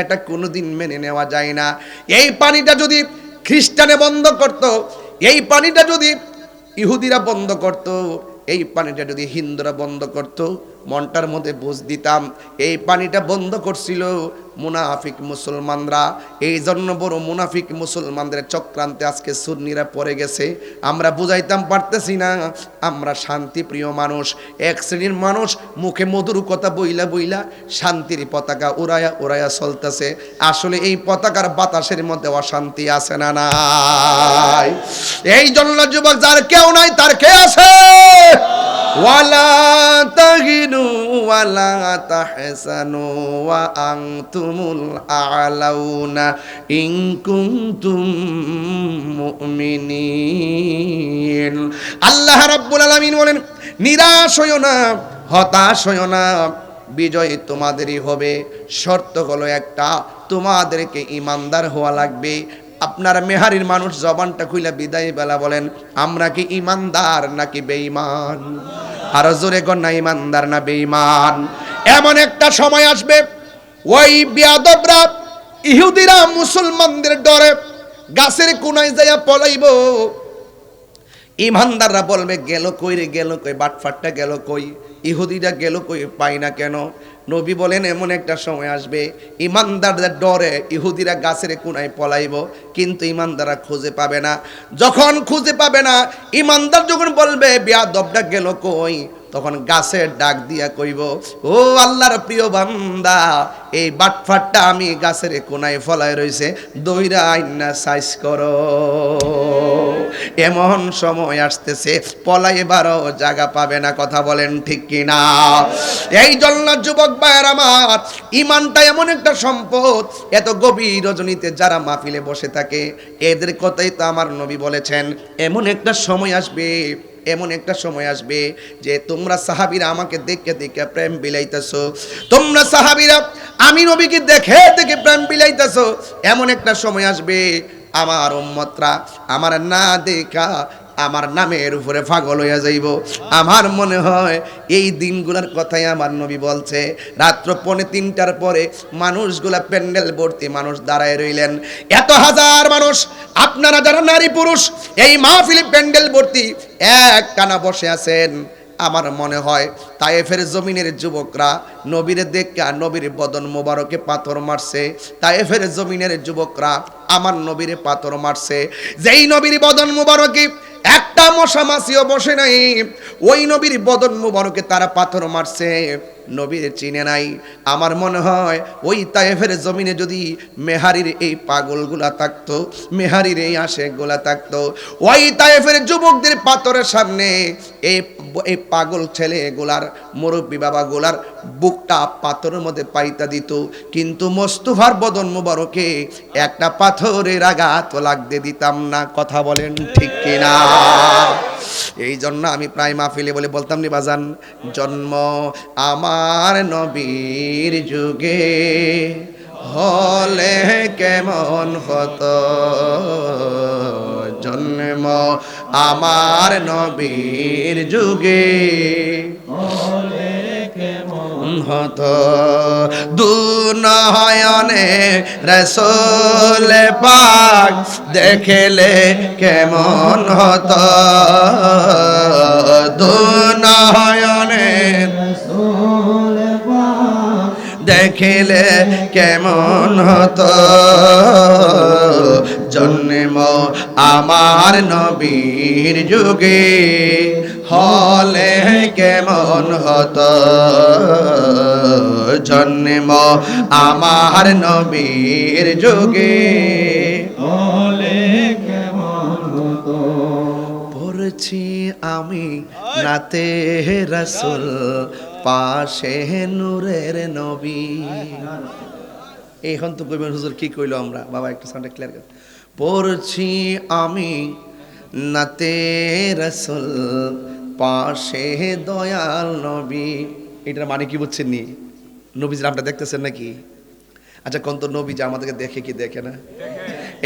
এটা কোনোদিন মেনে নেওয়া যায় না। এই পানিটা যদি খ্রিস্টানে বন্ধ করত, এই পানিটা যদি ইহুদিরা বন্ধ করত, এই পানিটা যদি হিন্দুরা বন্ধ করত মনটার মধ্যে বুঝ দিতাম, এই পানিটা বন্ধ করছিল মুনাফিক মুসলমানরা। এই জন্য বড় মুনাফিক মুসলমানদের চক্রান্তে আজকে সুন্নিরা পড়ে গেছে। আমরা বুঝাইতাম, পারতেছি না। আমরা শান্তিপ্রিয় মানুষ, এক শ্রেণির মানুষ, মুখে মধুর কথা বইলা বইলা শান্তির পতাকা উড়ায়া উড়ায়া চলতেছে। আসলে এই পতাকার বাতাসের মধ্যে অশান্তি আছে না নাই? এই জন্য যুবক, যার কেউ নাই, তার কে আছে? ওয়ালা তাহিনু ওয়ালা তাহসানু ওয়া আনতুমুল আলাউনা ইন কুনতুম মুমিনিন। আল্লাহ রাব্বুল আলামিন বলেন, নিরাশ হইও না, হতাশ হইও না, বিজয় তোমাদেরই হবে। শর্ত হলো একটা, তোমাদেরকে ইমানদার হওয়া লাগবে। আপনার মেহারির মানুষ জবানটা খুইলা বিদায় বেলা বলেন, আমরা কি ইমানদার নাকি বেঈমান? আরও জোরে না, ইমানদার না, বেঈমান। এমন একটা সময় আসবে, ওই বিয়াদবরা ইহুদিরা মুসলমানদের ডরে গাছের কোনায় যাইয়া পলাইব। ইমানদাররা বলবে, গেল কই রে, গেল কই? বাটফাটটা গেল কই? ইহুদিরা গেল কই? পাই না কেন? নবী বলেন, এমন একটা সময় আসবে, ইমানদারদের ডরে ইহুদিরা গাছের কোনায় পলাইব, কিন্তু ইমানদাররা খুঁজে পাবে না। যখন খুঁজে পাবে না, ইমানদার যখন বলবে বিয়া দবটা গেল কই? তখন গাছের ডাক দিয়া কইব, ও আল্লাহর প্রিয় বান্দা, এই বাটফাটটা আমি গাছের কোনায় ফলায় রইছে, দইরা আইনা সাইজ করো। এমন সময় আসতেছে, পলাইবারও জায়গা পাবে না, কথা বলেন ঠিক কিনা? এই জন্য যুবক ভাইয়ের আমার ইমানটা এমন একটা সম্পদ, এত গভীর রজনীতে যারা মাহফিলে বসে থাকে, এদের কথাই তো আমার নবী বলেছেন, এমন একটা সময় আসবে এমন একটা সময় আসবে যে তোমরা সাহাবিরা আমাকে দেখে দেখে প্রেম বিলাইতেছ। তোমরা সাহাবিরা, আমি নবীকে দেখে দেখে প্রেম বিলাইতেছ। এমন একটা সময় আসবে আমার উম্মতরা, আমার না দেখা আমার নামের উপরে পাগল হইয়া যাইব। আমার মনে হয় এই দিনগুলোর কথাই আমার নবী বলছে। রাত্র পৌনে তিনটার পরে মানুষগুলা প্যান্ডেল ভর্তি মানুষ দাঁড়ায় রইলেন। এত হাজার মানুষ, আপনারা যারা নারী পুরুষ, এই মাহফিলি প্যান্ডেল ভর্তি এক কানা বসে আছেন। আমার মনে হয় তায়েফের জমিনের যুবকরা নবীর দেখা, নবীর বদন মোবারকে পাথর মারছে। তায়েফের জমিনের যুবকরা আমার নবীরে পাথর মারছে। যেই নবীর বদন মোবারকে একটা মশা মাছিও বসে নাই। ওই নবীর বদন মুবারকে তারা পাথর মারছে। নবীর চিনে নাই। আমার মনে হয় ওই তায়েফের জমিনে যদি মেহারির এই পাগলগুলা থাকতো, মেহারির এই আশেকগুলা থাকতো, ওই তায়েফের যুবকদের পাথরের সামনে এই এই পাগল ছেলে ছেলেগুলার মুরব্বী বাবাগুলার বুকটা পাথরের মধ্যে পাইতা দিত। কিন্তু মোস্তফার বদন মুবারকে একটা পাথরের আঘাত লাগতে দিতাম না। কথা বলেন ঠিক কিনা? এই জন্য আমি প্রায় মাহফিলে বলে বলতাম নি, বাজান, জন্ম আমার নবীর যুগে হলে কেমন হতো? আমার নবীর যুগে হতো। দু নয়নে রসোল পাক দেখলে কেমন হতো। দু নয়নে দেখিলে কেমন হতো? জন্ম আমার নবীর যুগে, হলে কেমন হতো? জন্ম আমার নবীর যুগে, হলে পড়ছি আমি নাতে রসুল পাশে নূরের নবী। এখন তো কইবেন, হুজুর কি কইলো আমরা? বাবা, একটু সাউন্ডটা ক্লিয়ার কর। পড়ছি আমি নাতে রসুল, পাশে দয়াল নবী। এটার মানে কি বুঝছেন নি? নবীজির আপনারা দেখতেছেন নাকি? আচ্ছা কোন তো নবী যে আমাদেরকে দেখে কি দেখে না?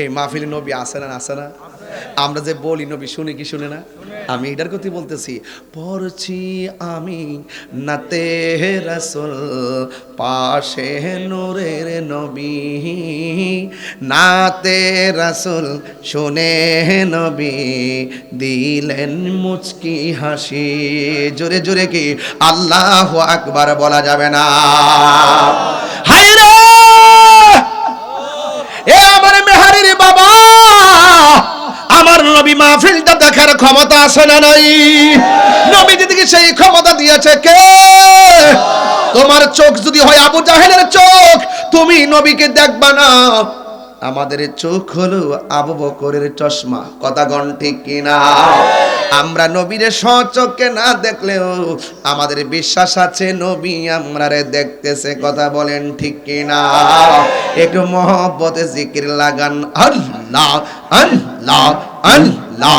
এই মাহফিলে নবী আসে না আসে না? আমরা যে বলি, নবী শুনে কি শুনে না? আমি এটার কথা বলতেছি, পড়ছি আমি নাতে রাসুল পাশে নূরের নবী নাতে রাসুল শুনে নবী দিলেন মুচকি হাসি। জোরে জোরে কি? আল্লাহ আকবার বলা যাবে না হায় রে এ আমার মেহারির বাবা আমার নবী মাহফিলটা দেখার ক্ষমতা আছে না নাই? নবী দিদিকে সেই ক্ষমতা দিয়েছে, কে? তোমার চোখ যদি হয় আবু জাহেলের চোখ, তুমি নবীকে দেখবা না। আমাদের চোখ হলো আবু বকরের চশমা। কথা গণ ঠিক কিনা? আমরা নবীরে না দেখলেও আমাদের বিশ্বাস আছে, নবী আমরারে দেখতেছে। কথা বলেন ঠিক কিনা? একটু মহব্বতে জিকির লাগান। আল্লাহ আল্লাহ আল্লাহ।